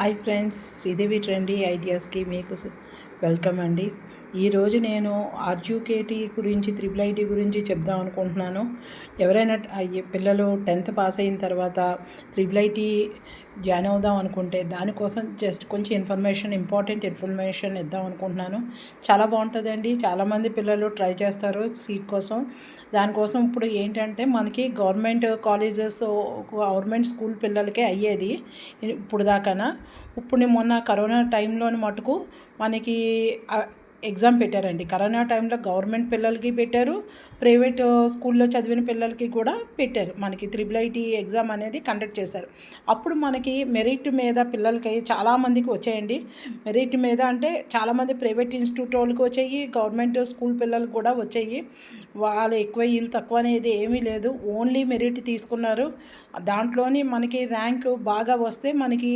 Hi friends Sridevi trendy ఐడియాస్కి మీకు welcome అండి. ఈరోజు నేను ఆర్జుకేటీ గురించి త్రిబుల్ ఐటీ గురించి చెప్దాం అనుకుంటున్నాను. ఎవరైనా అయ్యే పిల్లలు టెన్త్ పాస్ అయిన తర్వాత త్రిబుల్ ఐటీ జాయిన్ అవుదాం అనుకుంటే దానికోసం జస్ట్ కొంచెం ఇన్ఫర్మేషన్ ఇంపార్టెంట్ ఇన్ఫర్మేషన్ ఇద్దాం అనుకుంటున్నాను. చాలా బాగుంటుందండి. చాలామంది పిల్లలు ట్రై చేస్తారు సీట్ కోసం. దానికోసం ఇప్పుడు ఏంటంటే మనకి గవర్నమెంట్ కాలేజెస్ గవర్నమెంట్ స్కూల్ పిల్లలకే అయ్యేది ఇప్పుడు దాకానా. ఇప్పుడు మొన్న కరోనా టైంలోని మటుకు మనకి ఎగ్జామ్ పెట్టారండి. కరోనా టైంలో గవర్నమెంట్ పిల్లలకి పెట్టారు. ప్రైవేట్ స్కూల్లో చదివిన పిల్లలకి కూడా పెట్టారు. మనకి త్రిబుల్ ఐటీ ఎగ్జామ్ అనేది కండక్ట్ చేశారు. అప్పుడు మనకి మెరిట్ మీద పిల్లలకి చాలామందికి వచ్చాయండి. మెరిట్ మీద అంటే చాలామంది ప్రైవేట్ ఇన్స్టిట్యూట్ వాళ్ళకి వచ్చాయి గవర్నమెంట్ స్కూల్ పిల్లలకు కూడా వచ్చాయి. వాళ్ళు ఎక్కువ వీళ్ళు తక్కువ అనేది ఏమీ లేదు. ఓన్లీ మెరిట్ తీసుకున్నారు. దాంట్లోని మనకి ర్యాంక్ బాగా వస్తే మనకి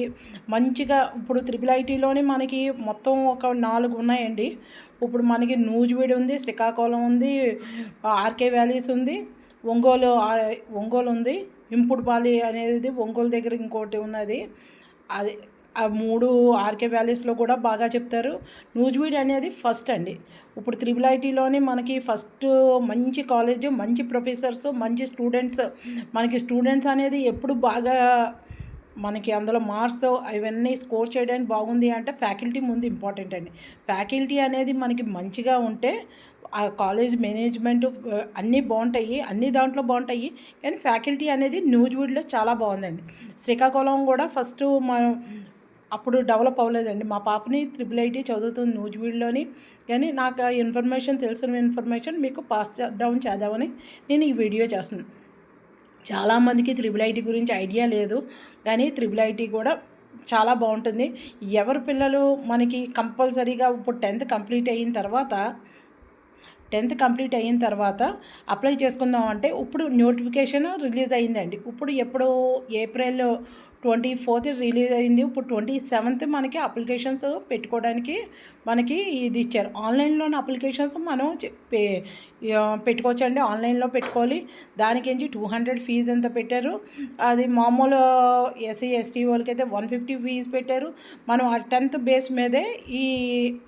మంచిగా ఇప్పుడు త్రిబుల్ ఐటీలోనే మనకి మొత్తం ఒక నాలుగు ఉన్నాయండి. ఇప్పుడు మనకి నూజివీడు ఉంది శ్రీకాకుళం ఉంది ఆర్కే వ్యాలీస్ ఉంది ఒంగోలు ఒంగోలు ఉంది ఇంపుడుపాలి అనేది ఒంగోలు దగ్గర ఇంకోటి ఉన్నది. అది ఆ మూడు ఆర్కే వ్యాలీస్లో కూడా బాగా చెప్తారు. నూజివీడ్ అనేది ఫస్ట్ అండి. ఇప్పుడు త్రిబుల్ ఐటీలోని మనకి ఫస్ట్ మంచి కాలేజ్ మంచి ప్రొఫెసర్స్ మంచి స్టూడెంట్స్ మనకి స్టూడెంట్స్ అనేది ఎప్పుడు బాగా మనకి అందులో మార్క్స్తో అవన్నీ స్కోర్ చేయడానికి బాగుంది అంటే ఫ్యాకల్టీ ముందు ఇంపార్టెంట్ అండి. ఫ్యాకల్టీ అనేది మనకి మంచిగా ఉంటే ఆ కాలేజ్ మేనేజ్మెంట్ అన్నీ బాగుంటాయి అన్ని దాంట్లో బాగుంటాయి. కానీ ఫ్యాకల్టీ అనేది న్యూజ్వుడ్లో చాలా బాగుందండి. శ్రీకాకుళం కూడా ఫస్ట్ మనం అప్పుడు డెవలప్ అవ్వలేదండి. మా పాపని త్రిబుల్ ఐటీ చదువుతుంది న్యూజ్వీడ్లోని. కానీ నాకు ఆ ఇన్ఫర్మేషన్ తెలిసిన ఇన్ఫర్మేషన్ మీకు పాస్ డౌన్ చేద్దామని నేను ఈ వీడియో చేస్తున్నాను. చాలామందికి త్రిబుల్ ఐటీ గురించి ఐడియా లేదు కానీ త్రిబుల్ ఐటీ కూడా చాలా బాగుంటుంది. ఎవరి పిల్లలు మనకి కంపల్సరీగా ఇప్పుడు టెన్త్ కంప్లీట్ అయిన తర్వాత టెన్త్ కంప్లీట్ అయిన తర్వాత అప్లై చేసుకుందాం అంటే ఇప్పుడు నోటిఫికేషన్ రిలీజ్ అయిందండి. ఇప్పుడు ఎప్పుడు ఏప్రిల్ ట్వంటీ ఫోర్త్ రిలీజ్ అయింది. ఇప్పుడు ట్వంటీ సెవెంత్ మనకి అప్లికేషన్స్ పెట్టుకోవడానికి మనకి ఇది ఇచ్చారు. ఆన్లైన్లోని అప్లికేషన్స్ మనం పే- పెట్టుకోవచ్చండి. ఆన్లైన్లో పెట్టుకోవాలి. దానికించి టూ హండ్రెడ్ ఫీజు ఎంత పెట్టారు? అది మామూలు ఎస్సీ ఎస్టీ వాళ్ళకైతే వన్ ఫిఫ్టీ ఫీజు పెట్టారు. మనం ఆ టెన్త్ బేస్ మీదే ఈ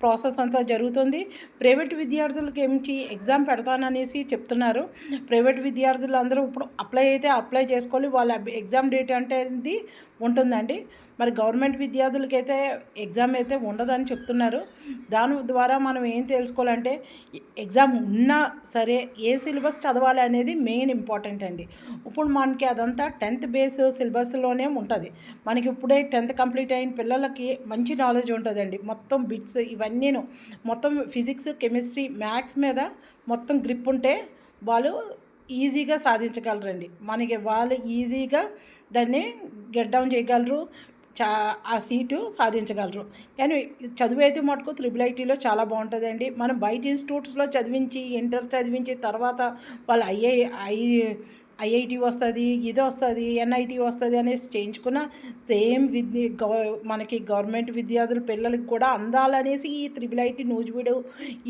ప్రాసెస్ అంతా జరుగుతుంది. ప్రైవేట్ విద్యార్థులకి ఏమిటి ఎగ్జామ్ పెడతాననేసి చెప్తున్నారు. ప్రైవేట్ విద్యార్థులు అందరూ ఇప్పుడు అప్లై అయితే అప్లై చేసుకోవాలి. వాళ్ళ ఎగ్జామ్ డేట్ అంటే ఇది ఉంటుందండి. మరి గవర్నమెంట్ విద్యార్థులకైతే ఎగ్జామ్ అయితే ఉండదని చెప్తున్నారు. దాని ద్వారా మనం ఏం తెలుసుకోవాలంటే ఎగ్జామ్ ఉన్నా సరే ఏ సిలబస్ చదవాలి అనేది మెయిన్ ఇంపార్టెంట్ అండి. ఇప్పుడు మనకి అదంతా టెన్త్ బేస్ సిలబస్లోనే ఉంటుంది. మనకి ఇప్పుడే టెన్త్ కంప్లీట్ అయిన పిల్లలకి మంచి నాలెడ్జ్ ఉంటుందండి. మొత్తం బిట్స్ ఇవన్నీను మొత్తం ఫిజిక్స్ కెమిస్ట్రీ మ్యాథ్స్ మీద మొత్తం గ్రిప్ ఉంటే వాళ్ళు ఈజీగా సాధించగలరండి. మనకి వాళ్ళు ఈజీగా దాన్ని గెట్ డౌన్ చేయగలరు. చా ఆ సీటు సాధించగలరు. కానీ చదువు అయితే మటుకు త్రిబుల్ ఐటీలో చాలా బాగుంటుందండి. మనం బయట ఇన్స్టిట్యూట్స్లో చదివించి ఇంటర్ చదివించి తర్వాత వాళ్ళు ఐఐ ఐ ఐఐటి వస్తుంది ఇది వస్తుంది ఎన్ఐటి వస్తుంది అనేసి చేయించుకున్న సేమ్ విద్య గవ మనకి గవర్నమెంట్ విద్యార్థుల పిల్లలకి కూడా అందాలనేసి ఈ త్రిబుల్ ఐటీ నూజివీడు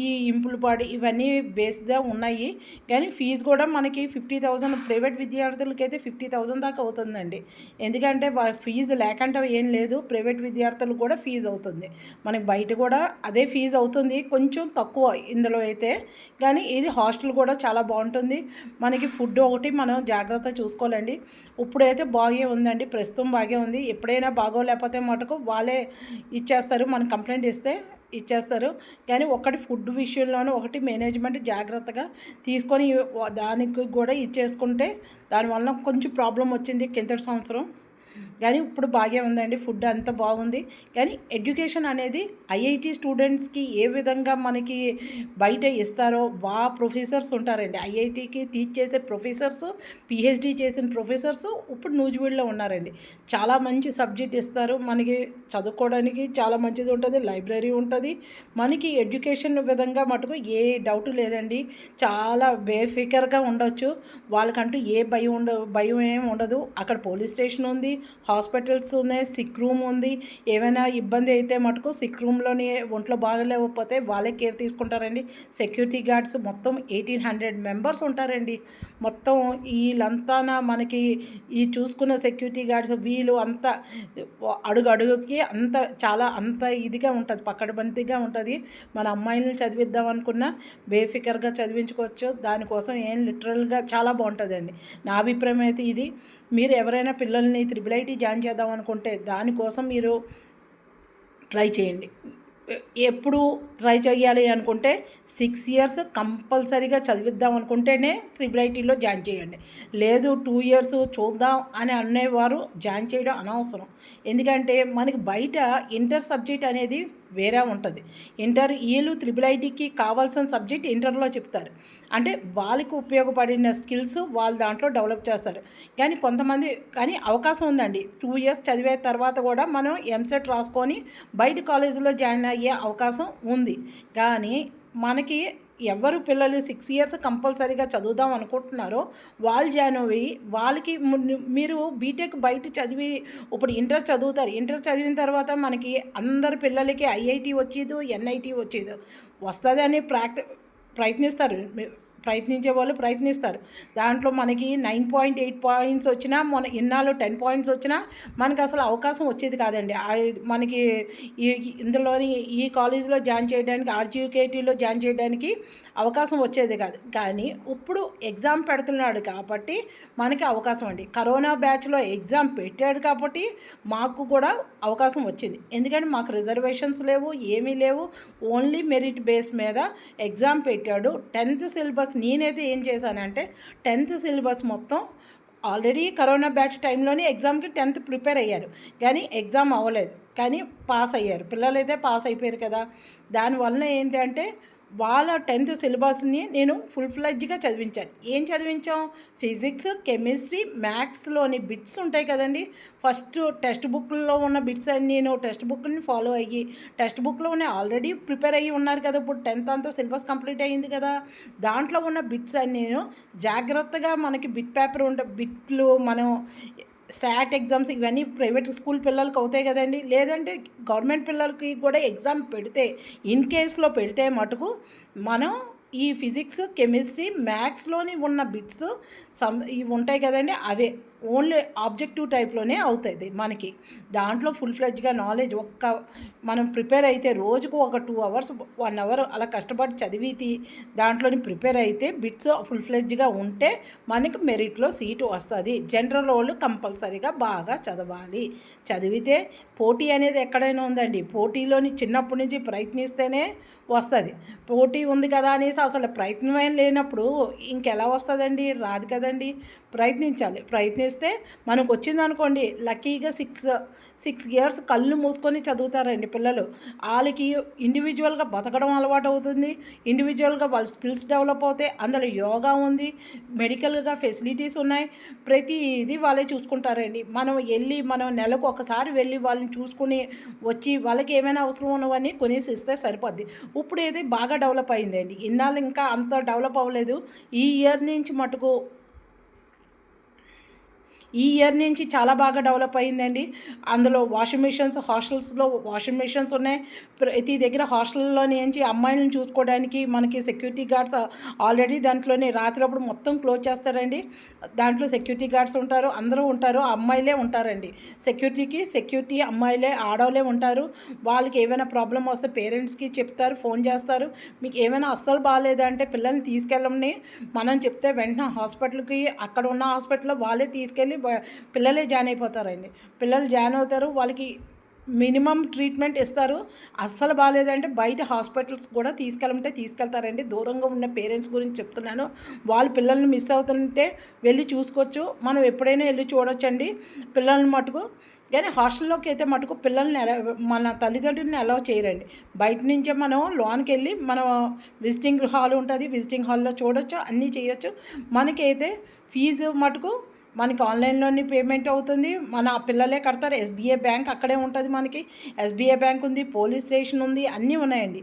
ఈ ఇంపులపాడు ఇవన్నీ బేస్గా ఉన్నాయి. కానీ ఫీజు కూడా మనకి ఫిఫ్టీ థౌజండ్ ప్రైవేట్ విద్యార్థులకి అయితే ఫిఫ్టీ థౌజండ్ దాకా అవుతుందండి. ఎందుకంటే ఫీజు లేకుండా ఏం లేదు ప్రైవేట్ విద్యార్థులకు కూడా ఫీజు అవుతుంది. మనకి బయట కూడా అదే ఫీజు అవుతుంది కొంచెం తక్కువ ఇందులో అయితే. కానీ ఇది హాస్టల్ కూడా చాలా బాగుంటుంది. మనకి ఫుడ్ ఒకటి మనం జాగ్రత్త చూసుకోవాలండి. ఇప్పుడైతే బాగే ఉందండి. ప్రస్తుతం బాగే ఉంది. ఎప్పుడైనా బాగోలేకపోతే మటుకు వాళ్ళే ఇచ్చేస్తారు. మనం కంప్లైంట్ ఇస్తే ఇచ్చేస్తారు. కానీ ఒకటి ఫుడ్ విషయంలోనూ ఒకటి మేనేజ్మెంట్ జాగ్రత్తగా తీసుకొని దానికి కూడా ఇచ్చేసుకుంటే దానివల్ల కొంచెం ప్రాబ్లం వచ్చింది కిందటి సంవత్సరం. కానీ ఇప్పుడు బాగా ఉందండి ఫుడ్ అంత బాగుంది. కానీ ఎడ్యుకేషన్ అనేది ఐఐటి స్టూడెంట్స్కి ఏ విధంగా మనకి బయట ఇస్తారో వా ప్రొఫెసర్స్ ఉంటారండి. ఐఐటికి టీచ్ చేసే ప్రొఫెసర్స్ పిహెచ్డి చేసిన ప్రొఫెసర్స్ ఇప్పుడు నూజివీడ్లో ఉన్నారండి. చాలా మంచి సబ్జెక్ట్ ఇస్తారు. మనకి చదువుకోవడానికి చాలా మంచిది ఉంటుంది లైబ్రరీ ఉంటుంది. మనకి ఎడ్యుకేషన్ విధంగా మటుకు ఏ డౌట్ లేదండి. చాలా బేఫికర్గా ఉండొచ్చు. వాళ్ళకంటూ ఏ భయం ఉండ భయం ఏం ఉండదు. అక్కడ పోలీస్ స్టేషన్ ఉంది. హాస్పిటల్స్ ఉన్నాయి సిక్ రూమ్ ఉంది. ఏమైనా ఇబ్బంది అయితే మటుకు సిక్ రూమ్లోని ఒంట్లో బాగలేకపోతే వాళ్ళే కేర్ తీసుకుంటారండి. సెక్యూరిటీ గార్డ్స్ మొత్తం ఎయిటీన్ హండ్రెడ్ మెంబర్స్ ఉంటారండి. మొత్తం వీళ్ళంతాన మనకి ఈ చూసుకున్న సెక్యూరిటీ గార్డ్స్ వీళ్ళు అంత అడుగు అడుగుకి అంత చాలా అంత ఇదిగా ఉంటుంది పక్కడబంతిగా ఉంటుంది. మన అమ్మాయిలను చదివిద్దాం అనుకున్నా బేఫికర్గా చదివించుకోవచ్చు. దానికోసం ఏం లిటరల్గా చాలా బాగుంటుందండి. నా అభిప్రాయం అయితే ఇది. మీరు ఎవరైనా పిల్లల్ని త్రిబుల్ ఐటీ జాయిన్ చేద్దాం అనుకుంటే దానికోసం మీరు ట్రై చేయండి. ఎప్పుడు ట్రై చేయాలి అనుకుంటే సిక్స్ ఇయర్స్ కంపల్సరీగా చదివిద్దాం అనుకుంటేనే త్రిబుల్ ఐటీలో జాయిన్ చేయండి. లేదు టూ ఇయర్స్ చూద్దాం అని అనేవారు జాయిన్ చేయడం అనవసరం. ఎందుకంటే మనకి బయట ఇంటర్ సబ్జెక్ట్ అనేది వేరే ఉంటుంది. ఇంటర్ ఈలు త్రిబుల్ ఐటీకి కావాల్సిన సబ్జెక్ట్ ఇంటర్లో చెప్తారు. అంటే వాళ్ళకి ఉపయోగపడిన స్కిల్స్ వాళ్ళు దాంట్లో డెవలప్ చేస్తారు. కానీ కొంతమంది కానీ అవకాశం ఉందండి. టూ ఇయర్స్ చదివే తర్వాత కూడా మనం ఎంసెట్ రాసుకొని బయట కాలేజీలో జాయిన్ అయ్యే అవకాశం ఉంది. కానీ మనకి ఎవరు పిల్లలు సిక్స్ ఇయర్స్ కంపల్సరీగా చదువుదాం అనుకుంటున్నారో వాళ్ళు జాయిన్ అయ్యి వాళ్ళకి మీరు బీటెక్ బయట చదివి ఇప్పుడు ఇంటర్ చదువుతారు. ఇంటర్ చదివిన తర్వాత మనకి అందరు పిల్లలకి ఐఐటి వచ్చేది ఎన్ఐటి వచ్చేది. వస్తుందని ప్రాక్టి ప్రయత్నిస్తారు. ప్రయత్నించే వాళ్ళు ప్రయత్నిస్తారు. దాంట్లో మనకి నైన్ పాయింట్ ఎయిట్ పాయింట్స్ వచ్చినా మన ఇన్నాళ్ళు టెన్ పాయింట్స్ వచ్చినా మనకి అసలు అవకాశం వచ్చేది కాదండి. మనకి ఈ ఇందులోని ఈ కాలేజీలో జాయిన్ చేయడానికి ఆర్జీకేటీలో జాయిన్ చేయడానికి అవకాశం వచ్చేది కాదు. కానీ ఇప్పుడు ఎగ్జామ్ పెడుతున్నాడు కాబట్టి మనకి అవకాశం అండి. కరోనా బ్యాచ్లో ఎగ్జామ్ పెట్టాడు కాబట్టి మాకు కూడా అవకాశం వచ్చింది. ఎందుకంటే మాకు రిజర్వేషన్స్ లేవు ఏమీ లేవు. ఓన్లీ మెరిట్ బేస్ మీద ఎగ్జామ్ పెట్టాడు. టెన్త్ సిలబస్ నేనైతే ఏం చేశానంటే టెన్త్ సిలబస్ మొత్తం ఆల్రెడీ కరోనా బ్యాచ్ టైంలోనే ఎగ్జామ్కి టెన్త్ ప్రిపేర్ అయ్యారు. కానీ ఎగ్జామ్ అవ్వలేదు. కానీ పాస్ అయ్యారు. పిల్లలైతే పాస్ అయిపోయారు కదా! దానివల్ల ఏంటంటే వాళ్ళ టెన్త్ సిలబస్ని నేను ఫుల్ ఫ్లెడ్జ్గా చదివించాను. ఏం చదివించాం? ఫిజిక్స్ కెమిస్ట్రీ మ్యాథ్స్లోని బిట్స్ ఉంటాయి కదండి. ఫస్ట్ టెక్స్ట్ బుక్లో ఉన్న బిట్స్ అన్ని నేను టెక్స్ట్ బుక్ని ఫాలో అయ్యి టెక్స్ట్ బుక్లోనే ఆల్రెడీ ప్రిపేర్ అయ్యి ఉన్నారు కదా ఇప్పుడు టెన్త్ అంతా సిలబస్ కంప్లీట్ అయ్యింది కదా. దాంట్లో ఉన్న బిట్స్ అన్ని నేను జాగ్రత్తగా మనకి బిట్ పేపర్ ఉంటే బిట్లు మనం శాట్ ఎగ్జామ్స్ ఇవన్నీ ప్రైవేట్ స్కూల్ పిల్లలకి అవుతాయి కదండి. లేదంటే గవర్నమెంట్ పిల్లలకి కూడా ఎగ్జామ్ పెడితే ఇన్ కేస్లో పెడితే మటుకు మనం ఈ ఫిజిక్స్ కెమిస్ట్రీ మ్యాథ్స్లోని ఉన్న బిట్స్ సమ్ ఇవి ఉంటాయి కదండి. అవే. ఓన్లీ ఆబ్జెక్టివ్ టైప్లోనే అవుతుంది మనకి. దాంట్లో ఫుల్ ఫ్లెడ్జ్గా నాలెడ్జ్ ఒక్క మనం ప్రిపేర్ అయితే రోజుకు ఒక టూ అవర్స్ వన్ అవర్ అలా కష్టపడి చదివి దాంట్లోని ప్రిపేర్ అయితే బిట్స్ ఫుల్ ఫ్లెడ్జ్గా ఉంటే మనకి మెరిట్లో సీటు వస్తుంది. జనరల్ వాళ్ళు కంపల్సరీగా బాగా చదవాలి. చదివితే పోటీ అనేది ఎక్కడైనా ఉందండి. పోటీలోని చిన్నప్పటి నుంచి ప్రయత్నిస్తేనే వస్తుంది. పోటీ ఉంది కదా అనేసి అసలు ప్రయత్నమే లేనప్పుడు ఇంకెలా వస్తుందండి? రాదు కదండి. ప్రయత్నించాలి. ప్రయత్నిస్తే మనకు వచ్చింది అనుకోండి లక్కీగా సిక్స్ సిక్స్ ఇయర్స్ కళ్ళు మూసుకొని చదువుతారండి పిల్లలు. వాళ్ళకి ఇండివిజువల్గా బతకడం అలవాటు అవుతుంది ఇండివిజువల్గా వాళ్ళ స్కిల్స్ డెవలప్ అవుతాయి అందులో యోగా ఉంది మెడికల్గా ఫెసిలిటీస్ ఉన్నాయి ప్రతి ఇది వాళ్ళే చూసుకుంటారండి. మనం వెళ్ళి మనం నెలకు ఒకసారి వెళ్ళి వాళ్ళని చూసుకుని వచ్చి వాళ్ళకి ఏమైనా అవసరం ఉన్నవన్నీ కొనేసి ఇస్తే సరిపోద్ది. ఇప్పుడు ఏది బాగా డెవలప్ అయిందండి. ఇన్నాళ్ళు ఇంకా అంత డెవలప్ అవ్వలేదు. ఈ ఇయర్ నుంచి మటుకు ఈ ఇయర్ నుంచి చాలా బాగా డెవలప్ అయిందండి అందులో వాషింగ్ మిషన్స్ హాస్టల్స్లో వాషింగ్ మిషన్స్ ఉన్నాయి. ప్రతి దగ్గర హాస్టల్లో నుంచి అమ్మాయిలను చూసుకోవడానికి మనకి సెక్యూరిటీ గార్డ్స్ ఆల్రెడీ దాంట్లోనే రాత్రిప్పుడు మొత్తం క్లోజ్ చేస్తారండి. దాంట్లో సెక్యూరిటీ గార్డ్స్ ఉంటారు అందరూ ఉంటారు అమ్మాయిలే ఉంటారండి. సెక్యూరిటీకి సెక్యూరిటీ అమ్మాయిలే ఆడవాళ్ళే ఉంటారు. వాళ్ళకి ఏమైనా ప్రాబ్లం వస్తే పేరెంట్స్కి చెప్తారు ఫోన్ చేస్తారు. మీకు ఏమైనా అస్సలు బాగాలేదంటే పిల్లల్ని తీసుకెళ్ళమని మనం చెప్తే వెంటనే హాస్పిటల్కి అక్కడ ఉన్న హాస్పిటల్లో వాళ్ళే తీసుకెళ్ళి పిల్లలే జాయిన్ అయిపోతారండి. పిల్లలు జాయిన్ అవుతారు వాళ్ళకి మినిమం ట్రీట్మెంట్ ఇస్తారు. అస్సలు బాగాలేదంటే బయట హాస్పిటల్స్ కూడా తీసుకెళ్ళమంటే తీసుకెళ్తారండి. దూరంగా ఉన్న పేరెంట్స్ గురించి చెప్తున్నాను. వాళ్ళ పిల్లల్ని మిస్ అవుతుంటే వెళ్ళి చూసుకోవచ్చు. మనం ఎప్పుడైనా వెళ్ళి చూడొచ్చండి పిల్లల్ని మటుకు. కానీ హాస్టల్లోకి అయితే మటుకు పిల్లల్ని మన తల్లిదండ్రులని అలౌ చేయరండి. బయట నుంచే మనం లోన్కి వెళ్ళి మనం విజిటింగ్ హాల్ ఉంటుంది. విజిటింగ్ హాల్లో చూడొచ్చు అన్నీ చేయొచ్చు. మనకైతే ఫీజు మటుకు మనకి ఆన్లైన్లోని పేమెంట్ అవుతుంది. మన పిల్లలే కడతారు. ఎస్బీఐ బ్యాంక్ అక్కడే ఉంటుంది మనకి. ఎస్బీఐ బ్యాంక్ ఉంది పోలీస్ స్టేషన్ ఉంది అన్నీ ఉన్నాయండి.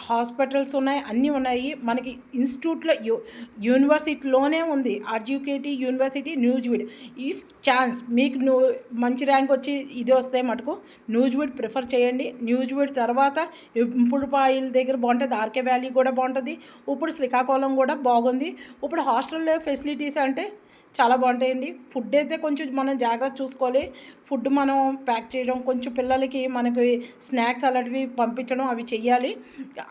హాస్పిటల్స్ ఉన్నాయి అన్నీ ఉన్నాయి. మనకి ఇన్స్టిట్యూట్లో యూ యూనివర్సిటీలోనే ఉంది. RGKT university Nuzvid if chance మీకు నువ్వు మంచి ర్యాంక్ వచ్చి ఇది వస్తే మటుకు న్యూజ్విడ్ ప్రిఫర్ చేయండి. న్యూజ్విడ్ తర్వాత ఇంపుడుపాయిల దగ్గర బాగుంటుంది. ఆర్కే వ్యాలీ కూడా బాగుంటుంది. ఇప్పుడు శ్రీకాకుళం కూడా బాగుంది. ఇప్పుడు హాస్టల్ ఫెసిలిటీస్ అంటే చాలా బాగుంటాయండి. ఫుడ్ అయితే కొంచెం మనం జాగ్రత్త చూసుకోవాలి. ఫుడ్ మనం ప్యాక్ చేయడం కొంచెం పిల్లలకి మనకి స్నాక్స్ అలాంటివి పంపించడం అవి చెయ్యాలి.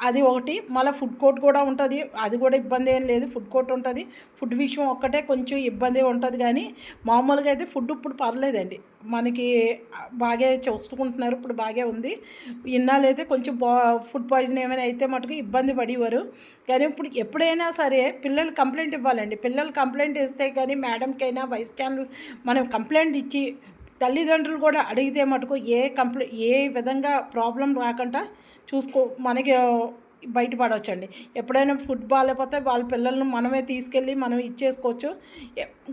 అది ఒకటి. మళ్ళీ ఫుడ్ కోర్ట్ కూడా ఉంటుంది. అది కూడా ఇబ్బంది ఏం లేదు. ఫుడ్ కోర్ట్ ఉంటుంది. ఫుడ్ విషయం ఒక్కటే కొంచెం ఇబ్బంది ఉంటుంది కానీ మామూలుగా అయితే ఫుడ్ ఇప్పుడు పర్లేదండి. మనకి బాగా చూసుకుంటున్నారు. ఇప్పుడు బాగా ఉంది. ఇన్నాళ్ళైతే కొంచెం బా ఫుడ్ పాయిజన్ ఏమైనా అయితే మటుకు ఇబ్బంది పడేవారు. కానీ ఇప్పుడు ఎప్పుడైనా సరే పిల్లలు కంప్లైంట్ ఇవ్వాలండి. పిల్లలు కంప్లైంట్ ఇస్తే కానీ మేడంకైనా వైస్ ఛానల్ మనం కంప్లైంట్ ఇచ్చి తల్లిదండ్రులు కూడా అడిగితే మటుకు ఏ కంప్లైంట్ ఏ విధంగా ప్రాబ్లం రాకుండా చూసుకో మనకి బయటపడవచ్చండి ఎప్పుడైనా ఫుట్బాల్ లేకపోతే వాళ్ళ పిల్లల్ని మనమే తీసుకెళ్ళి మనం ఇచ్చేసుకోవచ్చు.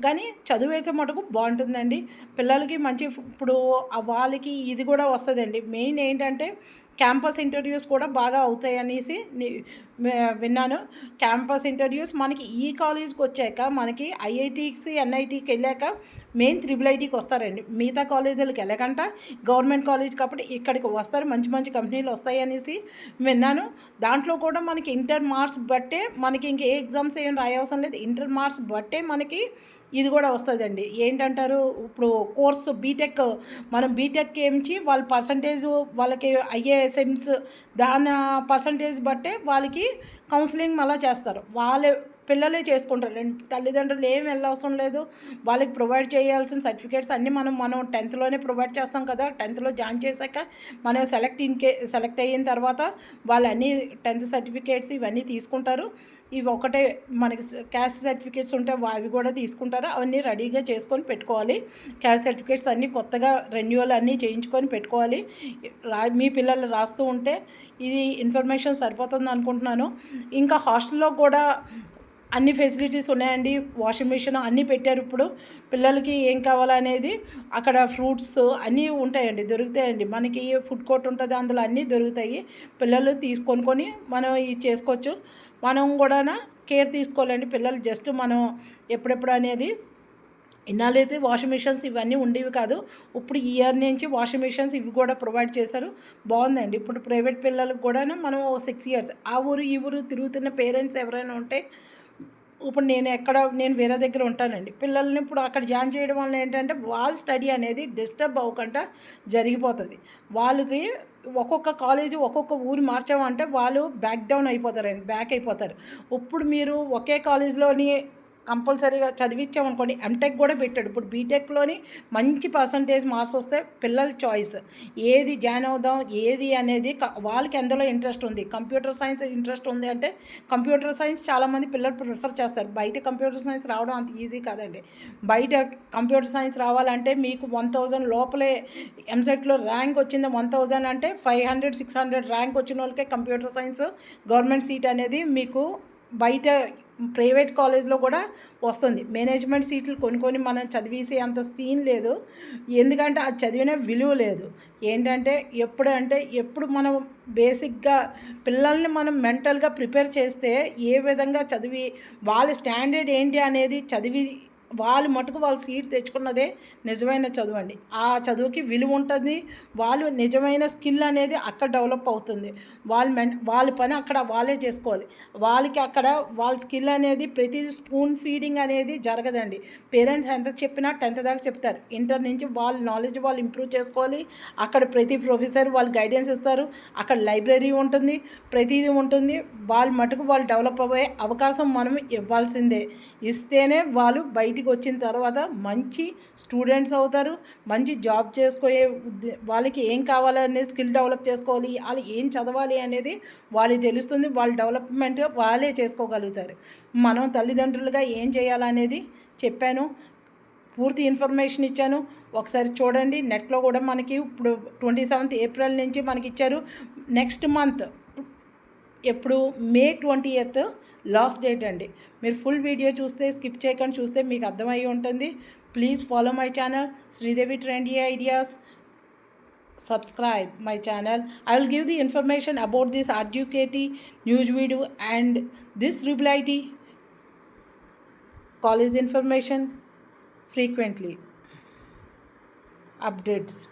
కానీ చదువు అయితే మటుకు బాగుంటుందండి. పిల్లలకి మంచి ఇప్పుడు వాళ్ళకి ఇది కూడా వస్తుందండి. మెయిన్ ఏంటంటే క్యాంపస్ ఇంటర్వ్యూస్ కూడా బాగా అవుతాయి అనేసి విన్నాను. క్యాంపస్ ఇంటర్వ్యూస్ మనకి ఈ కాలేజ్కి వచ్చాక మనకి ఐఐటికి ఎన్ఐటీకి వెళ్ళాక మెయిన్ త్రిబుల్ ఐటీకి వస్తారండి. మిగతా కాలేజీలకు వెళ్ళకంట. గవర్నమెంట్ కాలేజ్ కాబట్టి ఇక్కడికి వస్తారు. మంచి మంచి కంపెనీలు వస్తాయి అనేసి విన్నాను. దాంట్లో కూడా మనకి ఇంటర్ మార్క్స్ బట్టే మనకి ఇంకే ఏ ఎగ్జామ్స్ ఏం రాయవసరం లేదు. ఇంటర్ మార్క్స్ బట్టే మనకి ఇది కూడా వస్తుందండి. ఏంటంటారు? ఇప్పుడు కోర్సు బీటెక్ మనం బీటెక్ ఏమించి వాళ్ళ పర్సంటేజ్ వాళ్ళకి ఐఏఎస్ఎమ్స్ దాని పర్సంటేజ్ బట్టే వాళ్ళకి కౌన్సిలింగ్ మళ్ళీ చేస్తారు. వాళ్ళే పిల్లలే చేసుకుంటారు. రెండు తల్లిదండ్రులు ఏం వెళ్ళవసరం లేదు. వాళ్ళకి ప్రొవైడ్ చేయాల్సిన సర్టిఫికేట్స్ అన్నీ మనం మనం టెన్త్లోనే ప్రొవైడ్ చేస్తాం కదా. టెన్త్లో జాయిన్ చేశాక మనం సెలెక్ట్ ఇన్కే సెలెక్ట్ అయిన తర్వాత వాళ్ళు అన్నీ టెన్త్ సర్టిఫికేట్స్ ఇవన్నీ తీసుకుంటారు. ఇవి ఒకటే మనకి క్యాస్ట్ సర్టిఫికేట్స్ ఉంటే అవి కూడా తీసుకుంటారు? అవన్నీ రెడీగా చేసుకొని పెట్టుకోవాలి. క్యాస్ట్ సర్టిఫికేట్స్ అన్నీ కొత్తగా రెన్యువల్ అన్నీ చేయించుకొని పెట్టుకోవాలి. రా మీ పిల్లలు రాస్తూ ఉంటే ఇది ఇన్ఫర్మేషన్ సరిపోతుంది అనుకుంటున్నాను. ఇంకా హాస్టల్లో కూడా అన్ని ఫెసిలిటీస్ ఉన్నాయండి. వాషింగ్ మిషన్ అన్నీ పెట్టారు ఇప్పుడు. పిల్లలకి ఏం కావాలనేది అక్కడ ఫ్రూట్స్ అన్నీ ఉంటాయండి దొరుకుతాయండి. మనకి ఫుడ్ కోర్ట్ ఉంటుంది అందులో అన్నీ దొరుకుతాయి. పిల్లలు తీసుకొనుకొని మనం ఇది చేసుకోవచ్చు. మనం కూడా కేర్ తీసుకోవాలండి. పిల్లలు జస్ట్ మనం ఎప్పుడెప్పుడు అనేది ఇన్నాళ్ళైతే వాషింగ్ మిషన్స్ ఇవన్నీ ఉండేవి కాదు. ఇప్పుడు ఈ ఇయర్ నుంచి వాషింగ్ మిషన్స్ ఇవి కూడా ప్రొవైడ్ చేశారు. బాగుందండి. ఇప్పుడు ప్రైవేట్ పిల్లలకు కూడా మనం సిక్స్ ఇయర్స్ ఆ ఊరు ఈ ఊరు తిరుగుతున్న పేరెంట్స్ ఎవరైనా ఉంటే ఇప్పుడు నేను ఎక్కడ నేను వేరే దగ్గర ఉంటానండి. పిల్లల్ని ఇప్పుడు అక్కడ జాయిన్ చేయడం వల్ల ఏంటంటే వాళ్ళ స్టడీ అనేది డిస్టర్బ్ అవ్వకుండా జరిగిపోతుంది. వాళ్ళకి ఒక్కొక్క కాలేజీ ఒక్కొక్క ఊరు మార్చామంటే వాళ్ళు బ్యాక్ డౌన్ అయిపోతారండి బ్యాక్ అయిపోతారు. ఇప్పుడు మీరు ఒకే కాలేజీలోని కంపల్సరీగా చదివించామనుకోండి ఎంటెక్ కూడా పెట్టాడు. ఇప్పుడు బీటెక్లోని మంచి పర్సంటేజ్ మార్క్స్ వస్తే పిల్లల చాయిస్ ఏది జాయిన్ అవుదాం ఏది అనేది వాళ్ళకి ఎందులో ఇంట్రెస్ట్ ఉంది. కంప్యూటర్ సైన్స్ ఇంట్రెస్ట్ ఉంది అంటే కంప్యూటర్ సైన్స్ చాలామంది పిల్లలు ప్రిఫర్ చేస్తారు. బయట కంప్యూటర్ సైన్స్ రావడం అంత ఈజీ కాదండి. బయట కంప్యూటర్ సైన్స్ రావాలంటే మీకు వన్ థౌజండ్ లోపలే ఎంసెట్లో ర్యాంక్ వచ్చింది వన్ థౌజండ్ అంటే five hundred six hundred rank వచ్చిన వాళ్ళకే కంప్యూటర్ సైన్స్ గవర్నమెంట్ సీట్ అనేది మీకు బయట ప్రైవేట్ కాలేజ్లో కూడా వస్తుంది. మేనేజ్మెంట్ సీట్లు కొనుక్కొని మనం చదివేసే అంత సీన్ లేదు. ఎందుకంటే అది చదివిన విలువ లేదు. ఏంటంటే ఎప్పుడు అంటే ఎప్పుడు మనం బేసిక్గా పిల్లల్ని మనం మెంటల్గా ప్రిపేర్ చేస్తే ఏ విధంగా చదివి వాళ్ళ స్టాండర్డ్ ఏంటి అనేది చదివి వాళ్ళు మటుకు వాళ్ళు సీట్ తెచ్చుకున్నదే నిజమైన చదువు అండి. ఆ చదువుకి విలువ ఉంటుంది వాళ్ళు నిజమైన స్కిల్ అనేది అక్కడ డెవలప్ అవుతుంది. వాళ్ళ మెన్ వాళ్ళ పని అక్కడ వాళ్ళే చేసుకోవాలి. వాళ్ళకి అక్కడ వాళ్ళ స్కిల్ అనేది ప్రతి స్పూన్ ఫీడింగ్ అనేది జరగదండి. పేరెంట్స్ ఎంత చెప్పినా టెన్త్ దాకా చెప్తారు. ఇంటర్ నుంచి వాళ్ళ నాలెడ్జ్ వాళ్ళు ఇంప్రూవ్ చేసుకోవాలి. అక్కడ ప్రతి ప్రొఫెసర్ వాళ్ళు గైడెన్స్ ఇస్తారు. అక్కడ లైబ్రరీ ఉంటుంది ప్రతిదీ ఉంటుంది. వాళ్ళ మటుకు వాళ్ళు డెవలప్ అయ్యే అవకాశం మనం ఇవ్వాల్సిందే. ఇస్తేనే వాళ్ళు బయటికి వచ్చిన తర్వాత మంచి స్టూడెంట్స్ అవుతారు. మంచి జాబ్ చేసుకునే వాళ్ళకి ఏం కావాలనే స్కిల్ డెవలప్ చేసుకోవాలి. వాళ్ళు ఏం చదవాలి అనేది వాళ్ళకి తెలుస్తుంది. వాళ్ళ డెవలప్మెంట్ వాళ్ళే చేసుకోగలుగుతారు. మనం తల్లిదండ్రులుగా ఏం చేయాలనేది చెప్పాను. పూర్తి ఇన్ఫర్మేషన్ ఇచ్చాను. ఒకసారి చూడండి. నెట్లో కూడా మనకి ఇప్పుడు ట్వంటీ సెవెంత్ ఏప్రిల్ నుంచి మనకి ఇచ్చారు. నెక్స్ట్ మంత్ ఎప్పుడు May twenty eighth last date అండి మీరు ఫుల్ వీడియో చూస్తే స్కిప్ చేయకుండా చూస్తే మీకు అర్థమయ్యి ఉంటుంది Please follow my channel Sridevi Trendy Ideas. Subscribe my channel. I will give the information about this RGKT news video and this triple IT college information frequently. Updates.